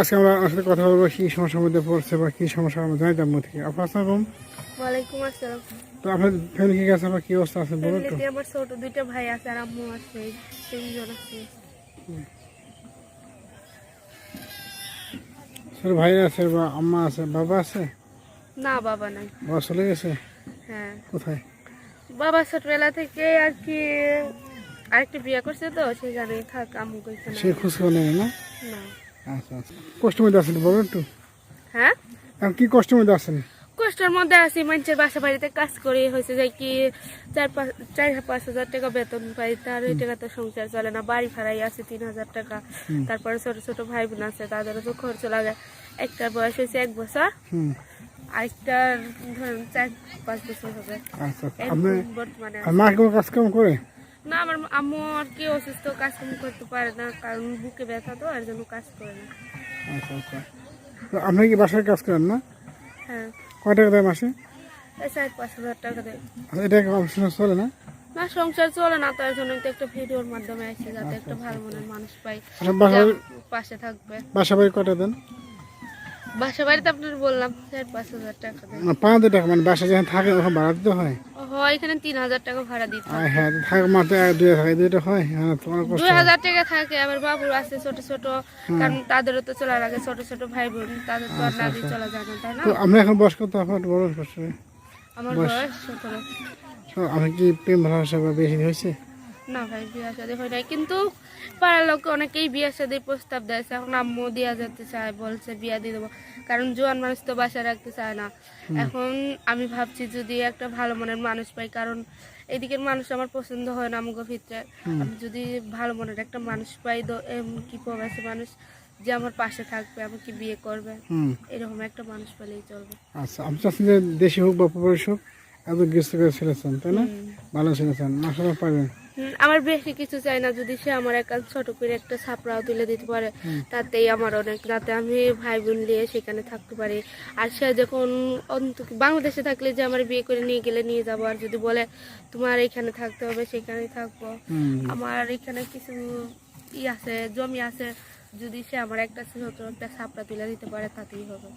আজকে আমরা আপনার সাথে কথা বলব কি সমস্যার মধ্যে পড়ছে বা কি সমস্যা আমরা জানিতাম মধ্যে আপনার আসসালাম ওয়ালাইকুম আসসালাম। তো আপনার ফ্যামিলি কি আছে আপনার কি অবস্থা আছে বলো একটু ফ্যামিলিতে আমার ছোট দুইটা ভাই আছে আর আম্মু আছে তিনজন আছে। ছোট ভাই আছে বা আম্মা আছে বাবা আছে? না বাবা নাই। বাবা চলে গেছে? হ্যাঁ। কোথায়? বাবা ছোটবেলা থেকে আর কি আরেকটা বিয়ে করছে তো সেখানে থাক আম্মু কইছে না। সে না না? আচ্ছা আচ্ছা। মধ্যে আছেন বলো একটু? হ্যাঁ? এখন কি কষ্টের মধ্যে আছেন? কষ্টের মধ্যে আছি মানুষের বাসা বাড়িতে কাজ করি হয়েছে যে কি চার পাঁচ চার পাঁচ হাজার টাকা বেতন পাই তার ওই টাকা তো সংসার চলে না বাড়ি ভাড়াই আছে তিন হাজার টাকা। তারপরে ছোট ছোট ভাই বোন আছে তাদেরও তো খরচ লাগে একটার বয়স হয়েছে এক বছর আরেকটার ধরেন চার পাঁচ বছর হবে। আচ্ছা বর্তমানে আর মা কোনো কাজ কাম করে? না আমার আম্মু আর কি অসুস্থ কাজ কাম করতে পারে না কারণ বুকে ব্যথা তো এর জন্য কাজ করে না। আচ্ছা আচ্ছা। তো আপনি কি বাসায় কাজ করেন না? হ্যাঁ। কয় টাকা দেয় মাসে? এই চার পাঁচ হাজার টাকা দেয়। আচ্ছা এটা অপশন চলে না? না সংসার চলে না তার জন্য তো একটা ভিডিওর মাধ্যমে আসছে যাতে একটা ভালো মনের মানুষ পাই আচ্ছা বাসা পাশে থাকবে। বাসা বাড়ি কয়টা দেন? বাসা বাড়িতে আপনার বললাম চার পাঁচ হাজার টাকা পাঁচ হাজার টাকা মানে বাসা যখন থাকে তখন ভাড়া দিতে হয়? হয় এখানে তিন হাজার টাকা ভাড়া দিতে হয়। হ্যাঁ থাকে মাত্র এক দুই থাকে দুইটা হয়। হ্যাঁ তোমার কষ্ট। দুই হাজার টাকা থাকে আবার বাবুর আছে ছোট ছোট। কারণ তাদেরও তো চলা লাগে ছোট ছোট ভাই বোন তাদের তো আর না দিয়ে চলা যায় না তাই না? তো আমরা এখন বয়স কত আপনার? বড় আমার বয়স। সতেরো। আমি কি প্রেম ভালোবাসা বেশি হয়েছে? না ভাই বিয়ে শাদী হয় নাই। কিন্তু পাড়ার লোক অনেকেই বিয়ে শাদী প্রস্তাব দিয়েছে এখন আম্মু দিয়া যেতে চায় বলছে বিয়া দিয়ে দেবো। কারণ জোয়ান মানুষ তো বাসায় রাখতে চায় না। এখন আমি ভাবছি যদি একটা ভালো মনের মানুষ পাই কারণ এদিকের মানুষ আমার পছন্দ হয় না আমাকে ভিতরে। আমি যদি ভালো মনের একটা মানুষ পাই তো কি প্রবাসী মানুষ যে আমার পাশে থাকবে আমাকে বিয়ে করবে। এরকম একটা মানুষ পেলেই চলবে। আচ্ছা আপনি চাচ্ছেন যে দেশি হোক বা প্রবাসী হোক এত গৃহস্থ করে ছেলেছেন তাই না। ভালো ছেলেছেন মাসাল্লাহ পাবেন আমার বেশি কিছু চাই না যদি সে আমার একটা ছোট করে একটা ছাপড়াও তুলে দিতে পারে তাতেই আমার অনেক যাতে আমি ভাই বোন নিয়ে সেখানে থাকতে পারি। আর সে যখন অন্ত বাংলাদেশে থাকলে যে আমার বিয়ে করে নিয়ে গেলে নিয়ে যাব আর যদি বলে তোমার এখানে থাকতে হবে সেখানে থাকব। আমার এখানে কিছু ই আছে জমি আছে যদি সে আমার একটা ছোট একটা ছাপড়া তুলে দিতে পারে তাতেই হবে।